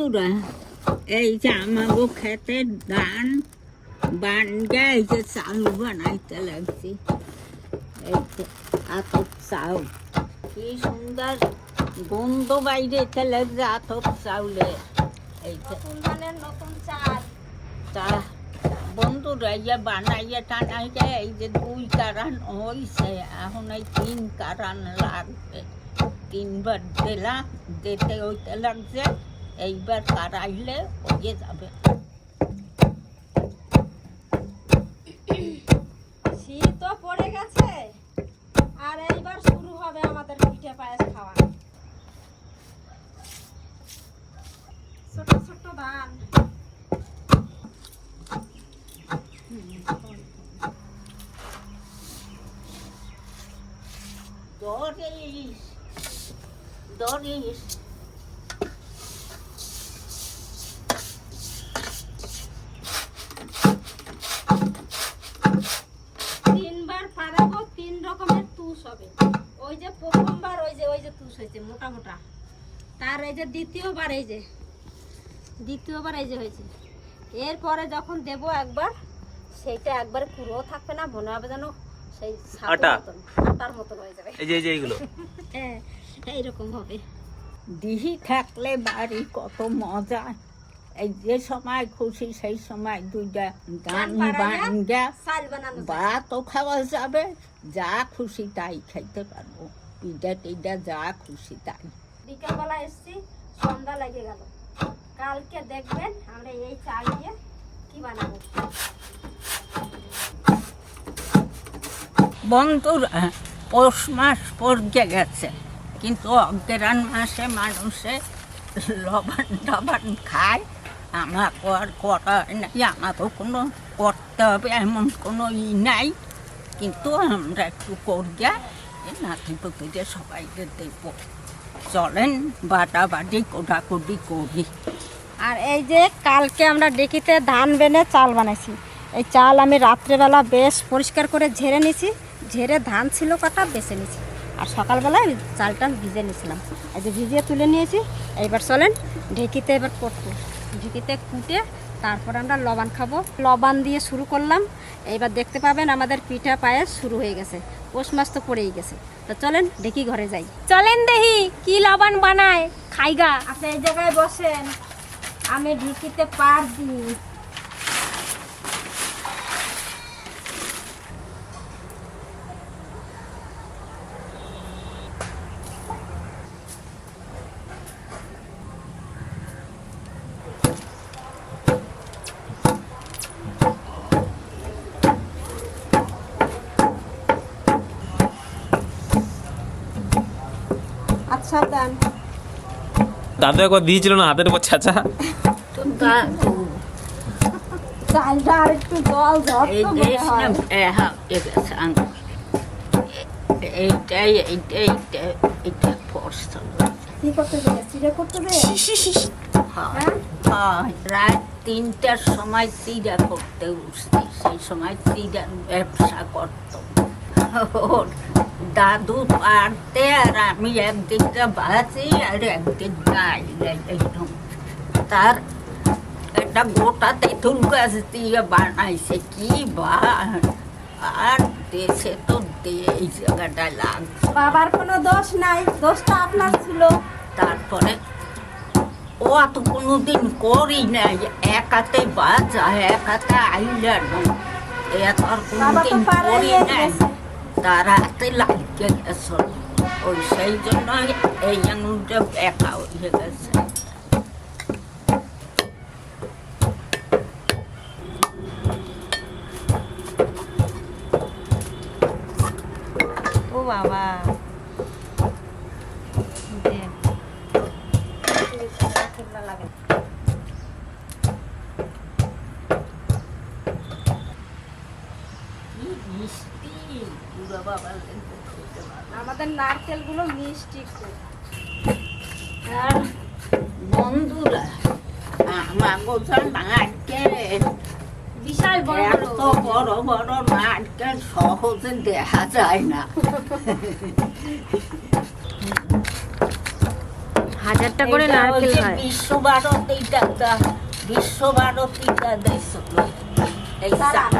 বন্ধুরা এই যে আমাগো খেতে ধান বানগা এই যে চাল বানাইতে লাগছি এই যে আতপ চাউল কি সুন্দর গন্ধ বাইরেতে লাগছে আতপ চাউলে এই যে নতুন চাল তা বন্ধুরা ইয়ে বানাইয়া টানাইয়া এই যে দুই কারান হইছে এখন এই তিন কারান লাগবে তিনবার দিলাম দিতে হইতে লাগছে এইবার কারাইলে হয়ে যাবে শীতও পড়ে গেছে আর এইবার শুরু হবে আমাদের পিঠে পায়েস খাওয়া ছোট ছোট ধান Doris! Doris! তিনবার পারাবো তিন রকমের তুষ হবে ওই যে প্রথমবার ওই যে ওই যে তুষ হয়েছে মোটা মোটা তার এই যে দ্বিতীয়বার এই যে দ্বিতীয়বার এই যে হয়েছে। এরপরে যখন দেব একবার সেইটা একবার পুরো থাকবে না মনে হবে যেন সেই আটা। আটার মতন হয়ে যাবে। এই যে এই যে এইগুলো। হ্যাঁ এইরকম হবে। দিহি থাকলে বাড়ি কত মজা। এই যে সময় খুশি সেই সময় দুইটা গান বাঙ্গা চাল বানানো যায়। ভাতও খাওয়া যাবে যা খুশি তাই খাইতে পারব। পিঠা টিডা যা খুশি তাই। বিকালবেলা এসছি, সন্ধ্যা লেগে গেল। কালকে দেখবেন আমরা এই চাল দিয়ে কি বানাবো। বন্ধুরা, পৌষ মাস পড়ে গেছে, কিন্তু অজ্ঞান মাসে মানুষে লবণ টবণ খায়। আমাকে আর করা নাই আমাকেও কোনো করতে হবে এমন কোনো ই নাই। কিন্তু আমরা একটু করিয়া নাতি পুকুরে সবাইকে দেব। চলেন, বাটাবাটি, কোটাকুটি করি। আর এই যে কালকে আমরা ডেকিতে ধান বেনে চাল বানাইছি। এই চাল আমি রাত্রেবেলা বেশ পরিষ্কার করে ঝেড়ে নিছি। ঝেড়ে ধান ছিল কটা, বেছে নিছি। আর সকালবেলায় চালটা ভিজে নিয়েছিলাম এই যে ভিজিয়ে তুলে নিয়েছি। এইবার চলেন, ঢেকিতে এবার করব ঢেকিতে কুটে তারপর আমরা লবণ খাব। লবণ দিয়ে শুরু করলাম। এইবার দেখতে পাবেন আমাদের পিঠা পায়েস শুরু হয়ে গেছে। পৌষ মাস তো পড়েই গেছে। তো চলেন, দেখি ঘরে যাই। চলেন দেখি, কি লবণ বানায়। খাইগা। আপনি এই জায়গায় বসেন। আমি ঢেকিতে পার আচ্ছা দেন দাদু একবার দিয়েছিল না হাতের উপর ছাঁচা তো দাদু চালটা আর একটু জল এই ঝরতো যে মনে হয়। হ্যাঁ এগেছে আঙুর এইটাই এইটা এইটা এইটা ফর্সা। কি করতে দেবে চিড়ে করতে দেবে হ্যাঁ। রাত তিনটার সময় চিড়া করতে উঠছি। সেই সময় চিড়ার ব্যবসা করত। ওর দাদু পারতে আর আমি একদিকটা বাঁচি আর একদিক গাই তার একটা গোটা তেঁতুল গাছ দিয়ে বানাইছে কি বা আর দেশে তো এই জায়গাটা লাগছে। বাবার কোনো দোষ নাই দোষটা আপনার ছিল। তারপরে ও তো কোনোদিন করি নাই এক হাতে বাজা এক হাতে আইলানো এত আর কোনোদিন করি নাই। গেছে। লাগছে গেছে ওই সেই জন্য এই আঙুলটা একা হয়ে গেছে ও বাবা লাগে কি মিষ্টি পুরো বাবা লেগে খেতে পারলাম। আমাদের নারকেলগুলো মিষ্টি আর বন্ধুরা আমার গোছাল নারকেল বিশাল বড় এত বড় বড় বড় নারকেল সহজে দেখা যায় না। হাজারটা করে এটা ওই নারকেল হয় বিশ্বভারতীটা বিশ্বভারতীটা দিয়েছিল এই চা-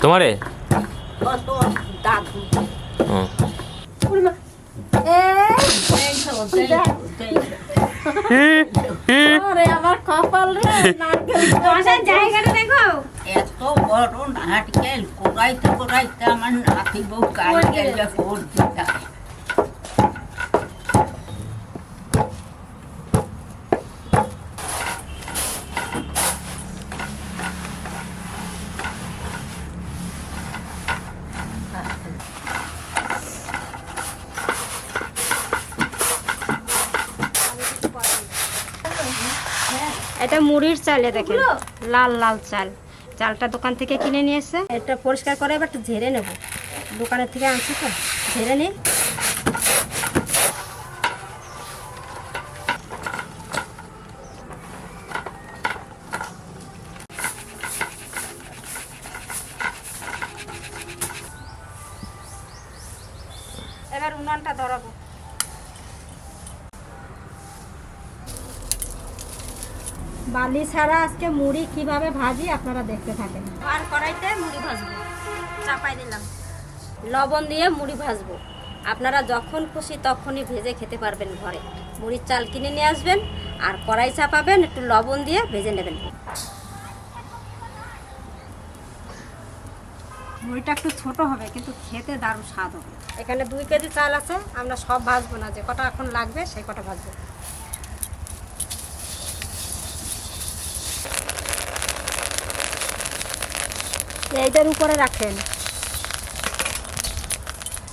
তোমারে? কত দাদু আমার কপাল রে জায়গাটা দেখো এত বড় নারকেল কোরাইতে কোরাইতে আমার নাতি বউ কাল গেলে ফোন যায় এটা মুড়ির চালে দেখেন। লাল লাল চাল। চালটা দোকান থেকে কিনে নিয়েছে এটা পরিষ্কার করে এবার ঝেড়ে নেব। দোকানের থেকে আনছি তো। ঝেড়ে নিই। বালি ছাড়া আজকে মুড়ি কীভাবে ভাজি আপনারা দেখতে থাকেন। আর কড়াইতে মুড়ি ভাজবো। চাপাই দিলাম। লবণ দিয়ে মুড়ি ভাজবো। আপনারা যখন খুশি তখনই ভেজে খেতে পারবেন ঘরে। মুড়ির চাল কিনে নিয়ে আসবেন আর কড়াই চাপাবেন একটু লবণ দিয়ে ভেজে নেবেন। মুড়িটা একটু ছোট হবে কিন্তু খেতে দারুণ স্বাদ হবে। এখানে দুই কেজি চাল আছে আমরা সব ভাজবো না। যে কটা এখন লাগবে সেই কটা ভাজবো। এইটার উপরে রাখেন।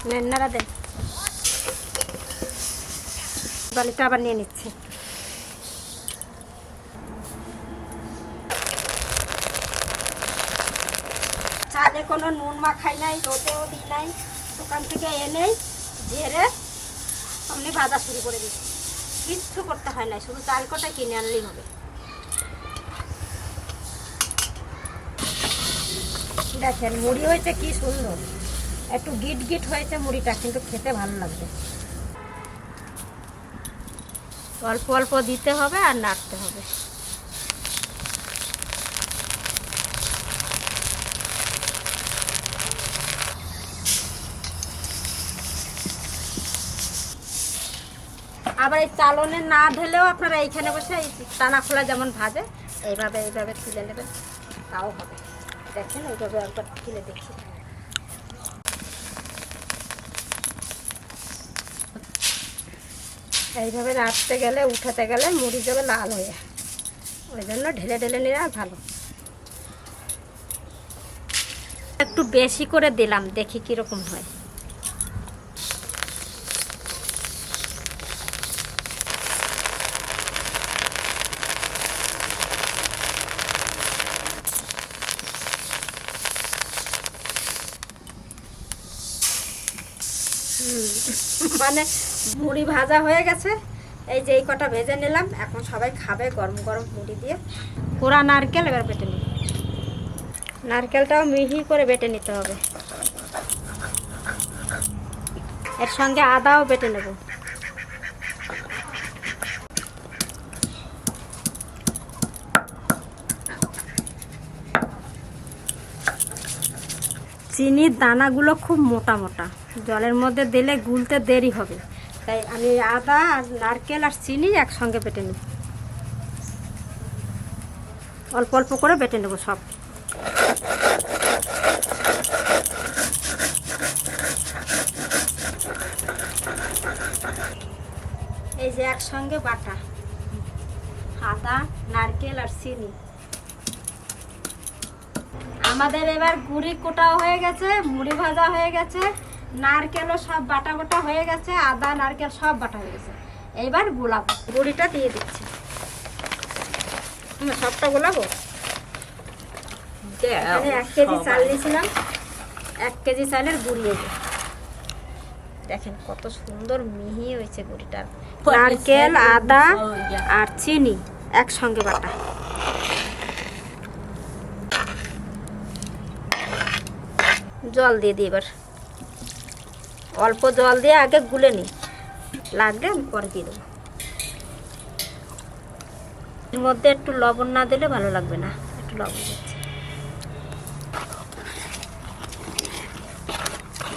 নেন নাড়া দেন বালিটা আবার নিয়ে নিচ্ছি। চালে কোনো নুন মাখাই নাই, রোদেও দিই নাই। দোকান থেকে এনেই ঝেড়ে আপনি ভাজা শুরু করে দিচ্ছি। কিচ্ছু করতে হয় না শুধু চাল কটা কিনে আনলেই হবে। দেখেন, মুড়ি হয়েছে কি সুন্দর। একটু গিট গিট হয়েছে মুড়িটা, কিন্তু খেতে ভালো লাগবে অল্প অল্প দিতে হবে আর নাড়তে হবে। আবার এই চালনে না ঢেলেও আপনারা এইখানে বসে এই টানা খোলা যেমন ভাজে, এইভাবে এইভাবে তুলে নেবেন, তাও হবে। দেখেন, ওইভাবে একবার তুলে দেখি। এইভাবে নাড়তে গেলে, উঠাতে গেলে মুড়ি যাবে লাল হয়ে। ওই জন্য ঢেলে ঢেলে নেওয়া ভালো। একটু বেশি করে দিলাম, দেখি কীরকম হয়। মানে মুড়ি ভাজা হয়ে গেছে। এই যে এই কটা ভেজে নিলাম এখন সবাই খাবে গরম গরম মুড়ি দিয়ে। পুরা নারকেল এবার বেটে নিই নারকেলটাও মিহি করে বেটে নিতে হবে। এর সঙ্গে আদাও বেটে নেব। চিনির দানাগুলো খুব মোটা মোটা। জলের মধ্যে দিলে গুলতে দেরি হবে। তাই আমি আদা আর নারকেল আর চিনি একসঙ্গে বেটে নেব। অল্প অল্প করে বেটে নেব সব। এই যে একসঙ্গে বাটা। আদা, নারকেল আর চিনি। আমাদের এবার গুড়ি কোটাও হয়ে গেছে, মুড়ি ভাজা হয়ে গেছে। নারকেলও সব বাটা বাটা হয়ে গেছে আদা নারকেল সব বাটা হয়ে গেছে। এইবার গোলাপ গুড়িটা দিয়ে দিচ্ছি। হুম, সবটা গোলাবো এখানে এক কেজি চাল দিয়েছিলাম এক কেজি চালের গুড়ি দেখেন কত সুন্দর মিহি হয়েছে গুড়িটা। নারকেল আদা আর চিনি একসঙ্গে বাটা। জল দিয়ে দিই এবার। অল্প জল দিয়ে আগে গুলে নিই লাগলে আমি পরে দিয়ে দেবো। এর মধ্যে একটু লবণ না দিলে ভালো লাগবে না, একটু লবণ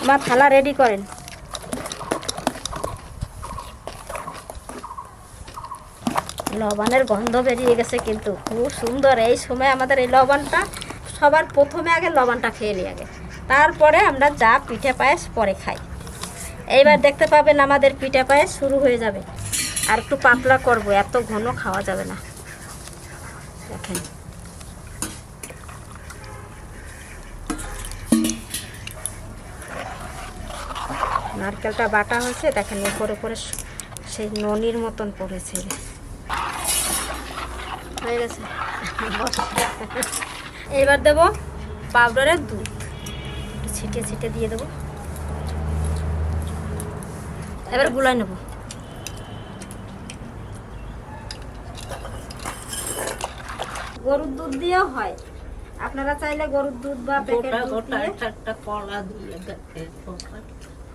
মা, থালা রেডি করেন। লবণের গন্ধ বেরিয়ে গেছে কিন্তু, খুব সুন্দর। এই সময় আমাদের এই লবণটা, সবার প্রথমে আগে লবণটা খেয়ে নিই আগে। তারপরে আমরা যা পিঠে পায়েস পরে খাই। এইবার দেখতে পাবেন আমাদের পিঠে পায়ে শুরু হয়ে যাবে। আর একটু পাতলা করব, এত ঘন খাওয়া যাবে না। দেখেন। নারকেলটা বাটা হয়েছে, দেখেন উপরে উপরে সেই ননির মতন পড়েছে। হয়ে গেছে? এবার দেব পাউডারের দুধ। ছিটিয়ে ছিটিয়ে দিয়ে দেবো। এবার গুলাই নেব। গরুর দুধ দিয়েও হয়। আপনারা চাইলে গরুর দুধ বা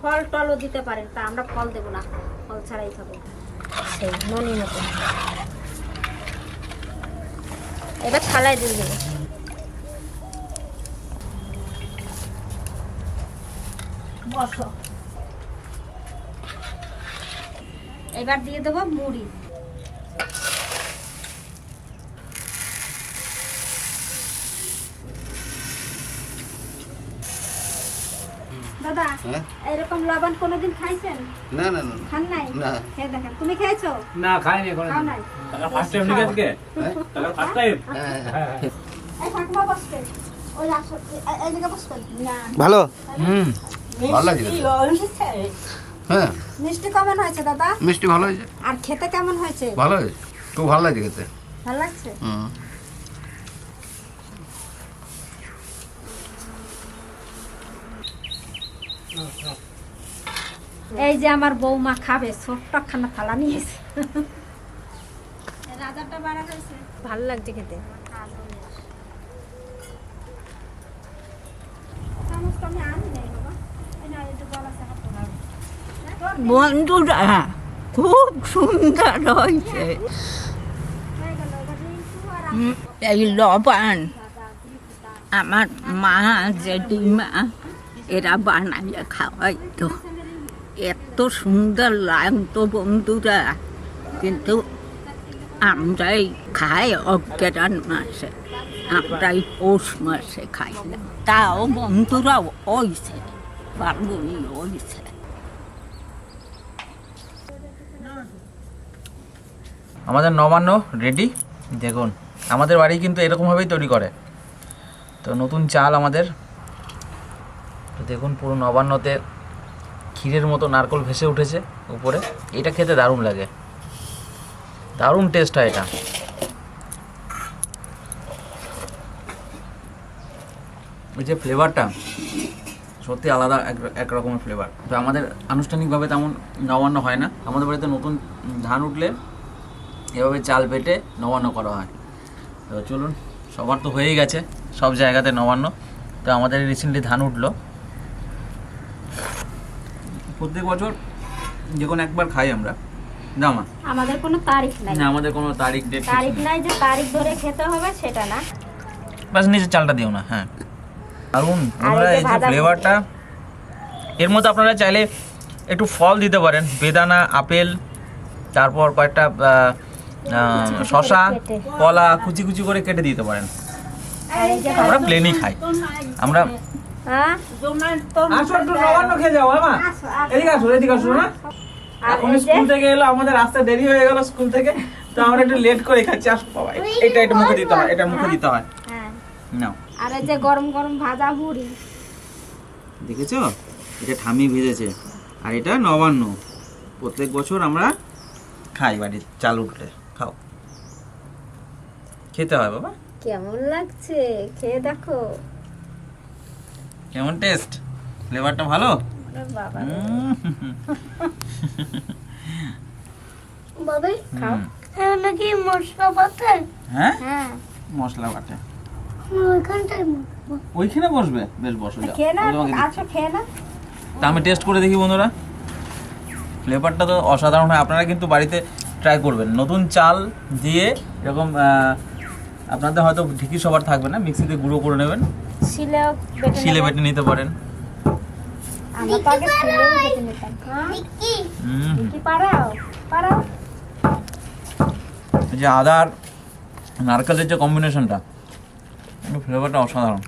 ফল টলও দিতে পারেন তা আমরা ফল দেবো না ফল ছাড়াই খাব। সেই এবার থালায় দিয়ে দেবো। বসো। এবার দিয়ে দেবো মুড়ি দাদা হ্যাঁ? এরকম লবণ কোনোদিন খাইছেন না না না না। খান নাই না। দেখেন তুমি খেয়েছো না খাইনি এখন খাও নাই ফার্স্ট টাইম নিয়ে আজকে হ্যাঁ? ফার্স্ট টাইম হ্যাঁ। এই ঠাকুমা বসবেন ওই আসো এই- এই জায়গায় না ভালো হুম ভালো লাগছে হয়েছে হ্যাঁ। মিষ্টি কেমন হয়েছে দাদা? মিষ্টি ভালো হয়েছে। আর খেতে কেমন হয়েছে? ভালো হয়েছে। খুব ভালো লাগছে খেতে। ভালো লাগছে? হুম। এই যে আমার বৌমা খাবে ছোট্ট খানা থালা নিয়েছে রাজারটা বাড়া হয়েছে ভালো লাগছে খেতে চামচটা আমি আনি নাই বাবা। এই নাও, এই যে গলা চাপা তো। বন্ধুরা খুব সুন্দর হয়েছে। হয়ে এই লবণ, আমার মা জেঠিমা, এরা বানাইয়ে খাওয়াইতো। এত সুন্দর লাগতো বন্ধুরা, কিন্তু আমরাই খাই অজ্ঞান মাসে আমরাই পৌষ মাসে খাই না। তাও বন্ধুরা ওইছে পার্বণী ওইছে আমাদের নবান্ন, রেডি, দেখুন। আমাদের বাড়ি কিন্তু এরকমভাবেই তৈরি করে। তো নতুন চাল আমাদের। তো দেখুন, পুরো নবান্নতে ক্ষীরের মতো নারকল ভেসে উঠেছে উপরে। এটা খেতে দারুণ লাগে। দারুণ টেস্ট হয় এটা। ওই যে ফ্লেভারটা সত্যি আলাদা এক এক রকমের ফ্লেভার তো আমাদের আনুষ্ঠানিকভাবে তেমন নবান্ন হয় না। আমাদের বাড়িতে নতুন ধান উঠলে এভাবে চাল বেটে নবান্ন করা হয়। তো চলুন সবার তো হয়েই গেছে সব জায়গাতে নবান্ন। তো আমাদের রিসেন্টলি ধান উঠল। প্রত্যেক বছর যে কোনো একবার খাই আমরা। না মা? আমাদের কোনো তারিখ নাই। না আমাদের কোনো তারিখ ডেট তারিখ নাই। যে তারিখ ধরে খেতে হবে সেটা না। বাস নিচে চালটা দিও না হ্যাঁ। দারুণ বন্ধুরা এই যে ফ্লেভারটা এর মধ্যে আপনারা চাইলে একটু ফল দিতে পারেন। বেদানা আপেল তারপর কয়েকটা শশা কলা কুচি কুচি করে কেটে দিতে পারেন। আমরা প্লেনই খাই। আমরা হ্যাঁ? নবান্ন খেয়ে যাও হ্যাঁ মা। আসো, আসো। এদিকে আসো না আর এখন স্কুল থেকে এলো আমাদের রাস্তা দেরি হয়ে গেল স্কুল থেকে তো আমরা একটু লেট করে খাচ্ছি। আসো বাবা এটা এটা মুখে দিতে হয় এটা মুখে দিতে হয়। হ্যাঁ। নাও। আর এই যে গরম গরম ভাজা মুড়ি। দেখেছ? এটা ঠামি ভেজেছে। আর এটা নবান্ন। প্রত্যেক বছর আমরা খাই বাড়ির চাল উঠলে। খেতে হয় বাবা। কেমন লাগছে? খেয়ে দেখো। কেমন টেস্ট ফ্লেভারটা ভালো? ওরে বাবা খাও। নাকি মশলা হ্যাঁ? হ্যাঁ। মশলা বাটে ওইখানটায় ওইখানে বসবে? বেশ বসো যাও। খেয়ে না? খেয়ে তা আমি টেস্ট করে দেখি বন্ধুরা। ফ্লেভারটা তো অসাধারণ হয়। আপনারা কিন্তু বাড়িতে ট্রাই করবেন। নতুন চাল দিয়ে এরকম আহ, আপনাদের হয়তো ঢিকি সবার থাকবে না মিক্সিতে গুঁড়ো করে নেবেন। বেটে শিলে বেটে নিতে পারেন। আমরা তো আগে শিলেও বেটে নিতাম। হুম। কি পারাও পারাও এই যে আদার নারকেলের যে কম্বিনেশনটা ফ্লেভারটা অসাধারণ।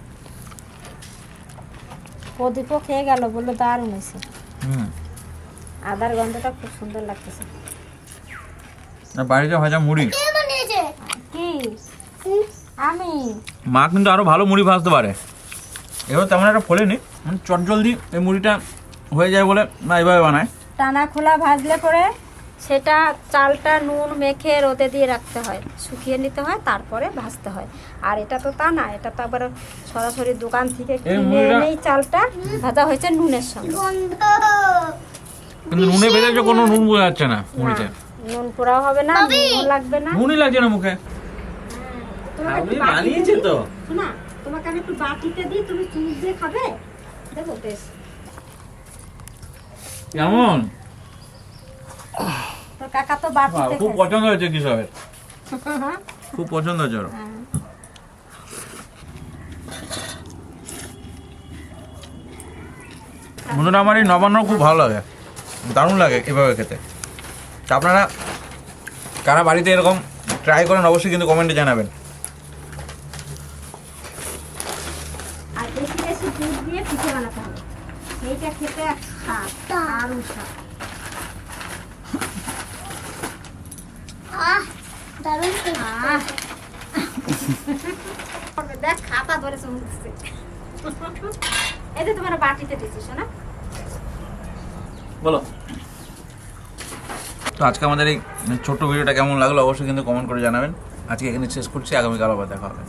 প্রদীপও খেয়ে গেল বলল দারুণ হয়েছে। হুম। আদার গন্ধটা খুব সুন্দর লাগতেছে। আর বাড়িতে ভাজা মুড়ি কে বানিয়েছে কি হুম, আমি মা কিন্তু আরও ভালো মুড়ি ভাজতে পারে। এবার তেমন একটা ফোলেনি মানে চটজলদি এই মুড়িটা হয়ে যায় বলে মা এভাবে বানায়। টানা খোলা ভাজলে পরে সেটা চালটা নুন মেখে রোদে দিয়ে রাখতে হয়। শুকিয়ে নিতে হয় তারপরে ভাজতে হয়। আর এটা তো তা না এটা তো আবার সরাসরি দোকান থেকে কিনে এনেই চালটা ভাজা হয়েছে নুনের সঙ্গে। কিন্তু নুনে ভেজেছে কোনো নুন বোঝা যাচ্ছে না মুড়িতে। নুন পোড়াও হবে না নুন লাগবে না। নুনই লাগছে না মুখে। একটু বাটিতে দিই। শোনা তোমাকে আমি একটু বাটিতে দিই তুমি চুমুক দিয়ে খাবে? বেশ। কেমন? তোর কাকা তো বাটিতে খুব পছন্দ হয়েছে কিশোরের। খুব পছন্দ হয়েছে ওর। হ্যাঁ। বন্ধুরা আমার এই নবান্ন খুব ভালো লাগে। দারুণ লাগে এভাবে খেতে। তা আপনারা কারা বাড়িতে এরকম ট্রাই করেন অবশ্যই কিন্তু কমেন্টে জানাবেন আর বেশি দুধ দিয়ে পিঠে বানাতে হবে। এইটা খেতে স্বাদ দারুণ স্বাদ। আহ দারুণ। দেখ খাতা ধরে চুমুকছে এই যে তোমার বাটিতে দিচ্ছিস না বলো। তো আজকে আমাদের এই ছোট্ট ভিডিওটা কেমন লাগল অবশ্যই কিন্তু কমেন্ট করে জানাবেন। আজকে এখানে শেষ করছি আগামীকাল আবার দেখা হবে।